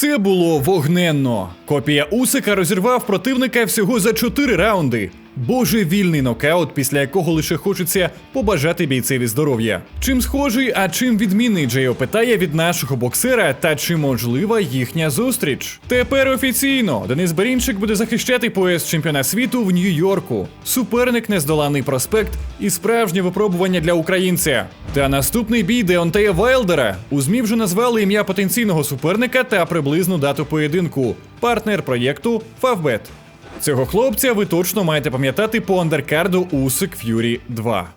Це було вогненно. Копія Усика розірвав противника всього за 4 раунди. Божевільний нокаут, після якого лише хочеться побажати бійцеві здоров'я. Чим схожий, а чим відмінний Джейо питає від нашого боксера, та чи можлива їхня зустріч? Тепер офіційно Денис Берінчик буде захищати пояс чемпіона світу в Нью-Йорку. Суперник нездоланий проспект і справжнє випробування для українця. Та наступний бій Деонтея Вайлдера у ЗМІ вже назвали ім'я потенційного суперника та приблизну дату поєдинку. Партнер проєкту Фавбет. Цього хлопця ви точно маєте пам'ятати по андеркарду Усик Ф'юрі 2.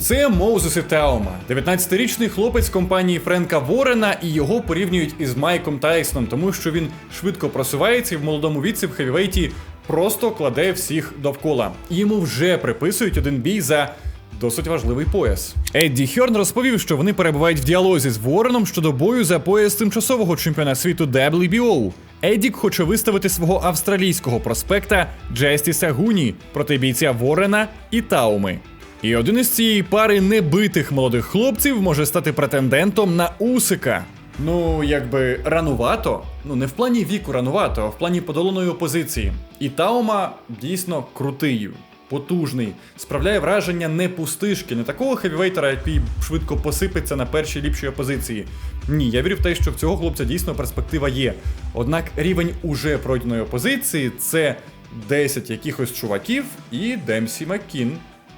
Це Моузес Таума, 19-річний хлопець компанії Френка Ворена, і його порівнюють із Майком Тайсоном, тому що він швидко просувається і в молодому віці в хевівейті просто кладе всіх довкола. Йому вже приписують один бій за досить важливий пояс. Едді Хьорн розповів, що вони перебувають в діалозі з Вореном щодо бою за пояс тимчасового чемпіона світу WBO. Едік хоче виставити свого австралійського проспекта Джестіса Гуні проти бійця Ворена і Тауми. І один із цієї пари небитих молодих хлопців може стати претендентом на Усика. Ну, якби ранувато. Ну, не в плані віку ранувато, а в плані подоланої опозиції. І Таума дійсно крутий, потужний, справляє враження не пустишки, не такого хевівейтера, який швидко посипеться на першій ліпшій опозиції. Ні, я вірю в те, що в цього хлопця дійсно перспектива є. Однак рівень уже пройденої опозиції це 10 якихось чуваків і Демсі Маккін.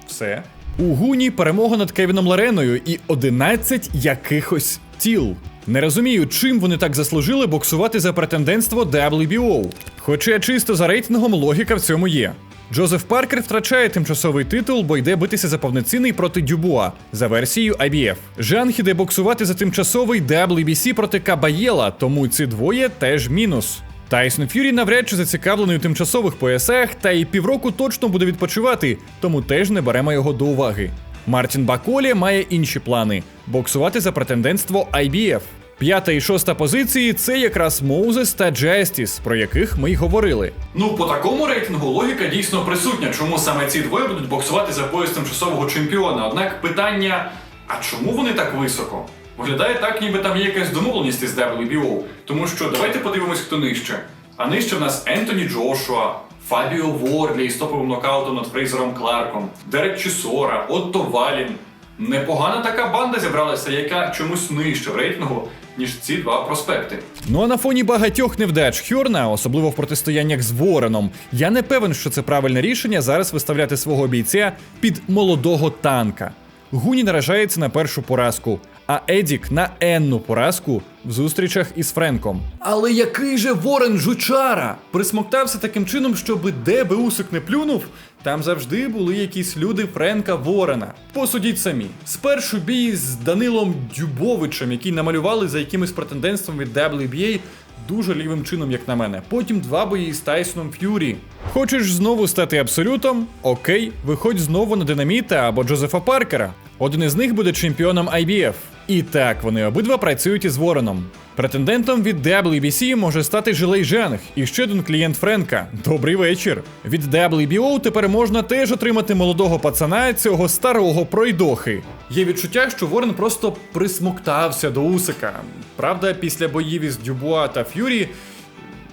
Все. У Гуні перемога над Кевіном Лареною і 11 якихось тіл. Не розумію, чим вони так заслужили боксувати за претендентство WBO. Хоча чисто за рейтингом логіка в цьому є. Джозеф Паркер втрачає тимчасовий титул, бо йде битися за повноцінний проти Дюбуа за версією IBF. Жан іде боксувати за тимчасовий WBC проти Кабаєла, тому ці двоє теж мінус. Тайсон Ф'юрі навряд чи зацікавлений у тимчасових поясах, та і півроку точно буде відпочивати, тому теж не беремо його до уваги. Мартін Баколі має інші плани боксувати за претендентство IBF. П'ята і шоста позиції це якраз Моузес та Джестіс, про яких ми й говорили. Ну, по такому рейтингу логіка дійсно присутня, чому саме ці двоє будуть боксувати за пояс тимчасового чемпіона. Однак питання: а чому вони так високо? Виглядає так, ніби там є якась домовленість із WBO. Тому що давайте подивимось, хто нижче. А нижче в нас Ентоні Джошуа, Фабіо Ворлі із топовим нокаутом над Фрейзером Кларком, Дерек Чісора, Отто Валін. Непогана така банда зібралася, яка чомусь нижче в рейтингу, ніж ці два проспекти. Ну а на фоні багатьох невдач Хьорна, особливо в протистояннях з Вореном, я не певен, що це правильне рішення зараз виставляти свого бійця під молодого танка. Гуні наражається на першу поразку, а Едік на енну поразку в зустрічах із Френком. Але який же Ворен жучара! Присмоктався таким чином, щоб де би Усик не плюнув, там завжди були якісь люди Френка Ворена. Посудіть самі. Спершу бій з Данилом Дюбовичем, який намалювали за якимось претендентством від WBA, дуже лівим чином, як на мене. Потім два бої з Тайсоном Ф'юрі. Хочеш знову стати абсолютом? Окей, виходь знову на Динаміта або Джозефа Паркера. Один із них буде чемпіоном IBF. І так, вони обидва працюють із Вороном. Претендентом від WBC може стати Жилей Женг і ще один клієнт Френка. Добрий вечір. Від WBO тепер можна теж отримати молодого пацана цього старого пройдохи. Є відчуття, що Ворен просто присмоктався до Усика. Правда, після боїв із Дюбуа та Ф'юрі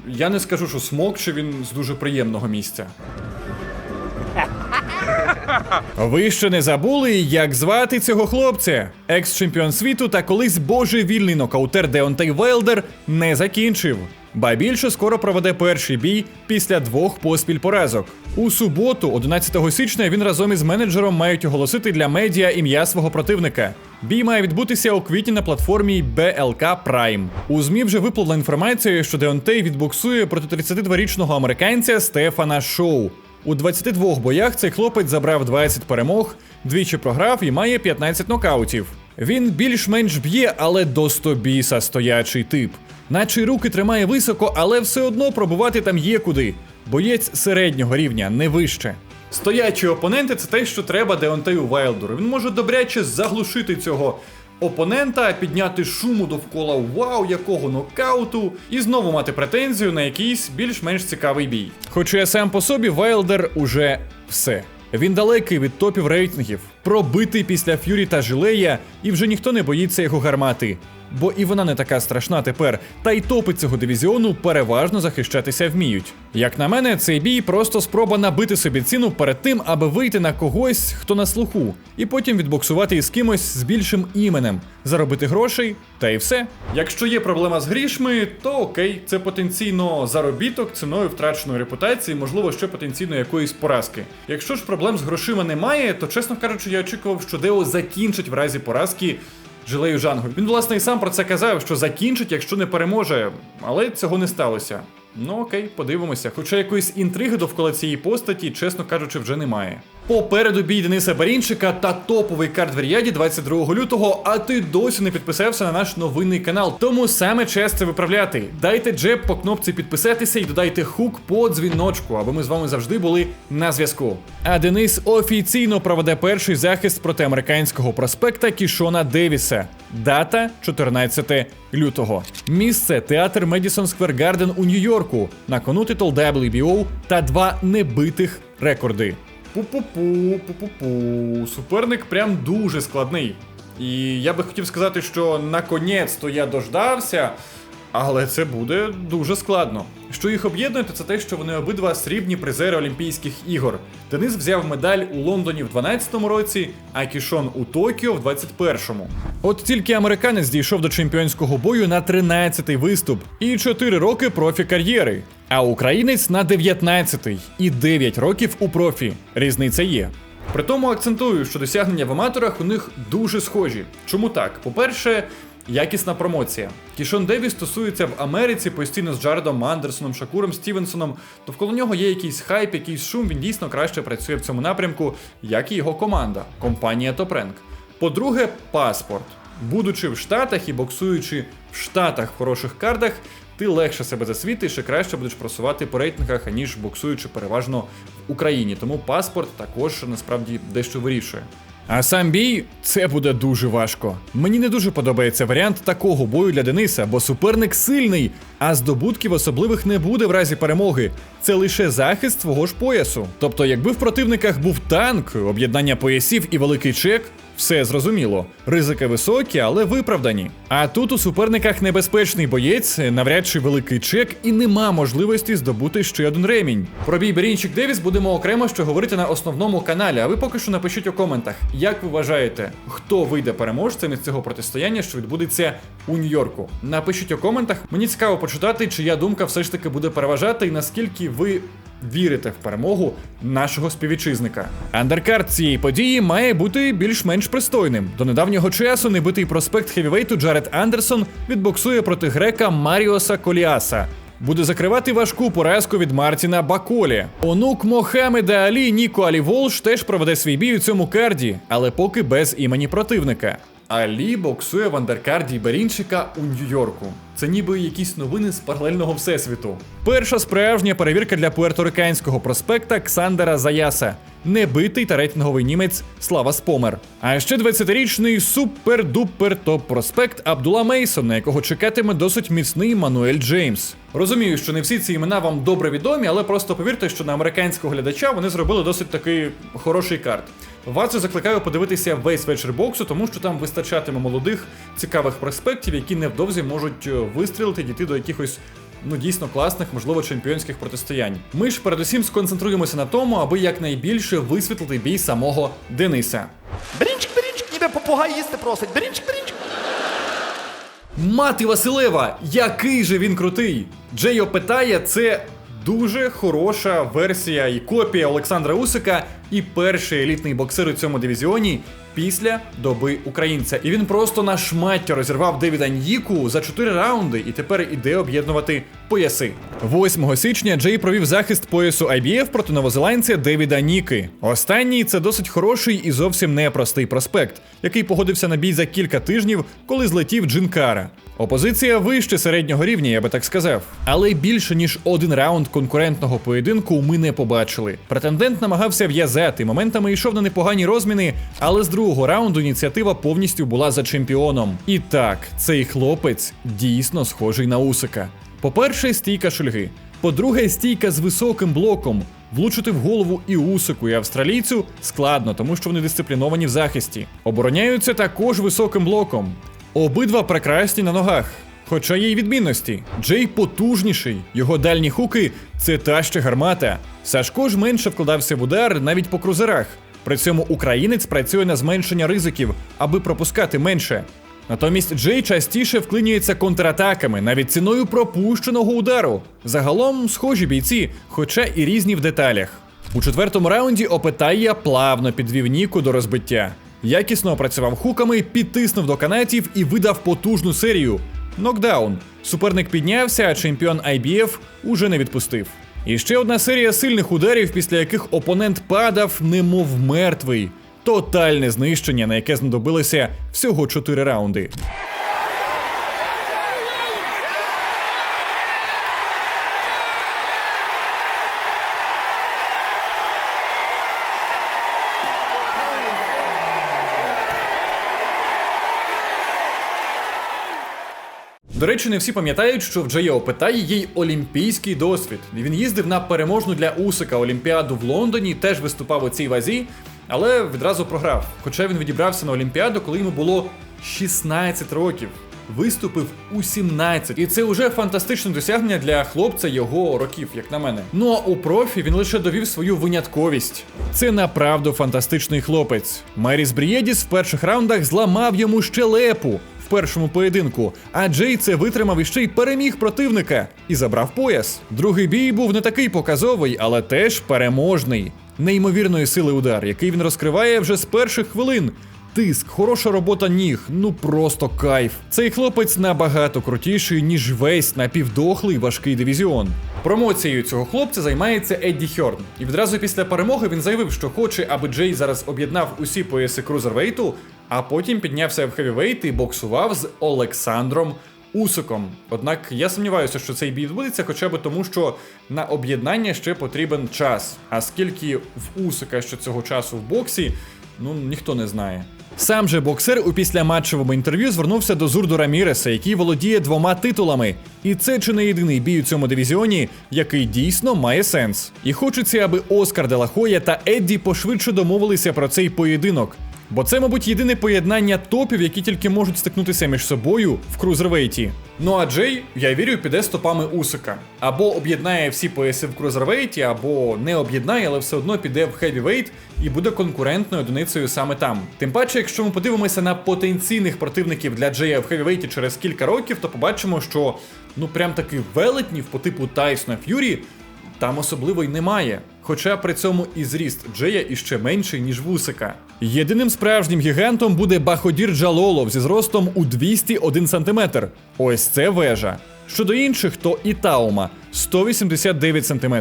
я не скажу, що смок, чи він з дуже приємного місця. Ви ще не забули, як звати цього хлопця? Екс-чемпіон світу та колись божевільний нокаутер Деонтей Велдер не закінчив. Ба більше скоро проведе перший бій після двох поспіль поразок. У суботу, 11 січня, він разом із менеджером мають оголосити для медіа ім'я свого противника. Бій має відбутися у квітні на платформі BLK Prime. У ЗМІ вже випливла інформація, що Деонтей відбоксує проти 32-річного американця Стефана Шоу. У 22 боях цей хлопець забрав 20 перемог, двічі програв і має 15 нокаутів. Він більш-менш б'є, але до стобіса стоячий тип. Наче руки тримає високо, але все одно пробувати там є куди. Боєць середнього рівня, не вище. Стоячі опоненти це те, що треба Деонтею Вайлдеру. Він може добряче заглушити цього опонента, підняти шуму довкола вау, якого нокауту, і знову мати претензію на якийсь більш-менш цікавий бій. Хоча сам по собі Вайлдер уже все. Він далекий від топів рейтингів. Пробитий після Ф'юрі та Жилея, і вже ніхто не боїться його гармати. Бо і вона не така страшна тепер, та й топи цього дивізіону переважно захищатися вміють. Як на мене, цей бій просто спроба набити собі ціну перед тим, аби вийти на когось, хто на слуху, і потім відбоксувати із кимось з більшим іменем, заробити грошей, та й все. Якщо є проблема з грішми, то окей, це потенційно заробіток ціною втраченої репутації, можливо, ще потенційно якоїсь поразки. Якщо ж проблем з грошима немає, то чесно кажучи, я очікував, що Део закінчить в разі поразки Жилею Жангу. Він, власне, і сам про це казав, що закінчить, якщо не переможе, але цього не сталося. Ну окей, подивимося. Хоча якоїсь інтриги довкола цієї постаті, чесно кажучи, вже немає. Попереду бій Дениса Барінчика та топовий карт в Ріаді 22 лютого, а ти досі не підписався на наш новинний канал. Тому саме час це виправляти. Дайте джеб по кнопці підписатися і додайте хук по дзвіночку, аби ми з вами завжди були на зв'язку. А Денис офіційно проведе перший захист проти американського проспекта Кішона Девіса. Дата 14 лютого. Місце театр Медісон Сквер Гарден у Нью-Йорку. На кону титул WBO та два небитих рекорди. Пу-пу-пу, пу-пу-пу. Суперник прям дуже складний. І я би хотів сказати, що наконець-то я дождався. Але це буде дуже складно. Що їх об'єднує, то це те, що вони обидва срібні призери Олімпійських ігор. Денис взяв медаль у Лондоні в 12-му році, а Кішон у Токіо в 21-му. От тільки американець дійшов до чемпіонського бою на 13-й виступ і 4 роки профі кар'єри. А українець на 19-й і 9 років у профі. Різниця є. При тому акцентую, що досягнення в аматорах у них дуже схожі. Чому так? По-перше, Якісна промоція. Кішон Девіс стосується в Америці постійно з Джаредом Андерсоном, Шакуром Стівенсоном. Довкола нього є якийсь хайп, якийсь шум. Він дійсно краще працює в цьому напрямку, як і його команда, компанія Топренк. По-друге, паспорт. Будучи в Штатах і боксуючи в Штатах в хороших картах, ти легше себе засвітиш і краще будеш просувати по рейтингах, аніж боксуючи переважно в Україні. Тому паспорт також насправді дещо вирішує. А сам бій це буде дуже важко. Мені не дуже подобається варіант такого бою для Дениса, бо суперник сильний, а здобутків особливих не буде в разі перемоги. Це лише захист свого ж поясу. Тобто, якби в противниках був танк, об'єднання поясів і великий чек. Все зрозуміло. Ризики високі, але виправдані. А тут у суперниках небезпечний боєць, навряд чи великий чек, і нема можливості здобути ще один ремінь. Про бій Берінчик Девіс будемо окремо що говорити на основному каналі. А ви поки що напишіть у коментах, як ви вважаєте, хто вийде переможцем із цього протистояння, що відбудеться у Нью-Йорку. Напишіть у коментах. Мені цікаво почитати, чия думка все ж таки буде переважати, і наскільки ви вірите в перемогу нашого співвітчизника. Андеркарт цієї події має бути більш-менш пристойним. До недавнього часу небитий проспект хевівейту Джаред Андерсон відбоксує проти грека Маріоса Коліаса. Буде закривати важку поразку від Мартіна Баколі. Онук Мохамеда Алі Ніко Алі Волш теж проведе свій бій у цьому карді, але поки без імені противника. Алі боксує в андеркарді Берінчика у Нью-Йорку. Це ніби якісь новини з паралельного всесвіту. Перша справжня перевірка для пуерториканського проспекта Ксандера Заяса. Небитий та рейтинговий німець Слава Спомер. А ще 20-річний супер-дупер топ проспект Абдула Мейсон, на якого чекатиме досить міцний Мануель Джеймс. Розумію, що не всі ці імена вам добре відомі, але просто повірте, що на американського глядача вони зробили досить такий хороший карт. Вас я закликаю подивитися весь вечір боксу, тому що там вистачатиме молодих цікавих проспектів, які невдовзі можуть е, вистрілити, дійти до якихось. Ну, дійсно класних, можливо, чемпіонських протистоянь. Ми ж передусім сконцентруємося на тому, аби якнайбільше висвітлити бій самого Дениса. Берінчик, берінчик, ніби попугай їсти просить. Берінчик, берінчик. Мати Василева, який же він крутий! Джейо питає, це дуже хороша версія і копія Олександра Усика, і перший елітний боксер у цьому дивізіоні після доби українця. І він просто на шмаття розірвав Девіда Ньїку за 4 раунди і тепер іде об'єднувати пояси. 8 січня Джей провів захист поясу IBF проти новозеландця Девіда Ніки. Останній це досить хороший і зовсім непростий проспект, який погодився на бій за кілька тижнів, коли злетів Джинкара. Опозиція вище середнього рівня, я би так сказав. Але більше ніж один раунд конкурентного поєдинку ми не побачили. Претендент намагався в'язати, моментами йшов на непогані розміни, але з другого раунду ініціатива повністю була за чемпіоном. І так, цей хлопець дійсно схожий на Усика. По-перше, стійка шульги. По-друге, стійка з високим блоком. Влучити в голову і Усику, і австралійцю складно, тому що вони дисципліновані в захисті. Обороняються також високим блоком. Обидва прекрасні на ногах. Хоча є й відмінності. Джей потужніший, його дальні хуки це та ще гармата. Сашко ж менше вкладався в удар навіть по крузерах. При цьому українець працює на зменшення ризиків, аби пропускати менше. Натомість Джей частіше вклинюється контратаками, навіть ціною пропущеного удару. Загалом схожі бійці, хоча і різні в деталях. У четвертому раунді Опетая плавно підвів Ніку до розбиття. Якісно опрацював хуками, підтиснув до канатів і видав потужну серію. Нокдаун. Суперник піднявся, а чемпіон IBF уже не відпустив. І ще одна серія сильних ударів, після яких опонент падав, немов мертвий. Тотальне знищення, на яке знадобилося всього 4 раунди. До речі, не всі пам'ятають, що в Джея Опитаї є олімпійський досвід. Він їздив на переможну для Усика Олімпіаду в Лондоні, теж виступав у цій вазі, але відразу програв. Хоча він відібрався на Олімпіаду, коли йому було 16 років. Виступив у 17. І це вже фантастичне досягнення для хлопця його років, як на мене. Ну а у профі він лише довів свою винятковість. Це направду фантастичний хлопець. Меріс Брієдіс в перших раундах зламав йому щелепу в першому поєдинку, а Джей це витримав і ще й переміг противника і забрав пояс. Другий бій був не такий показовий, але теж переможний. Неймовірної сили удар, який він розкриває вже з перших хвилин. Тиск, хороша робота ніг, ну просто кайф. Цей хлопець набагато крутіший, ніж весь напівдохлий важкий дивізіон. Промоцією цього хлопця займається Едді Хьорн. І відразу після перемоги він заявив, що хоче, аби Джей зараз об'єднав усі пояси крузервейту, а потім піднявся в хевівейт і боксував з Олександром Усиком. Однак я сумніваюся, що цей бій відбудеться, хоча б тому, що на об'єднання ще потрібен час. А скільки в Усика ще цього часу в боксі, ну ніхто не знає. Сам же боксер у післяматчевому інтерв'ю звернувся до Зурду Раміреса, який володіє двома титулами. І це чи не єдиний бій у цьому дивізіоні, який дійсно має сенс. І хочеться, аби Оскар Делахоя та Едді пошвидше домовилися про цей поєдинок. Бо це, мабуть, єдине поєднання топів, які тільки можуть стикнутися між собою в крузервейті. Ну а Джей, я вірю, піде стопами Усика. Або об'єднає всі пояси в крузервейті, або не об'єднає, але все одно піде в хевівейт і буде конкурентною одиницею саме там. Тим паче, якщо ми подивимося на потенційних противників для Джея в хевівейті через кілька років, то побачимо, що ну прям таки велетнів по типу Тайсона Ф'юрі там особливо й немає. Хоча при цьому і зріст Джея іще менший, ніж вусика. Єдиним справжнім гігантом буде Баходір Джалолов зі зростом у 201 см. Ось це вежа. Щодо інших, то і Таума 189 см.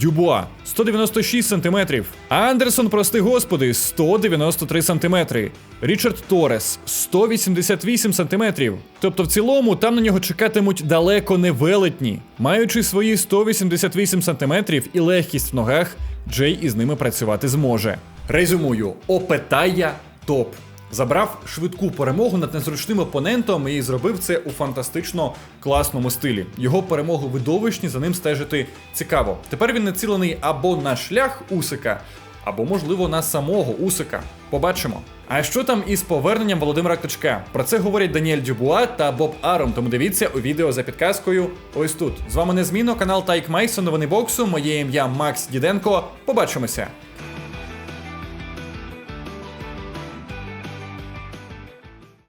Дюбуа 196 см. Андерсон, прости господи, 193 см. Річард Торес 188 см. Тобто, в цілому там на нього чекатимуть далеко не велетні. Маючи свої 188 см і легкість в ногах, Джей із ними працювати зможе. Резюмую, Опетая топ. Забрав швидку перемогу над незручним опонентом і зробив це у фантастично класному стилі. Його перемоги видовищні, за ним стежити цікаво. Тепер він націлений або на шлях Усика, або, можливо, на самого Усика. Побачимо. А що там із поверненням Володимира Ктичка? Про це говорять Даніель Дюбуа та Боб Аром, тому дивіться у відео за підказкою ось тут. З вами незмінно канал Тайк Майсон, новини боксу. Моє ім'я Макс Діденко. Побачимося.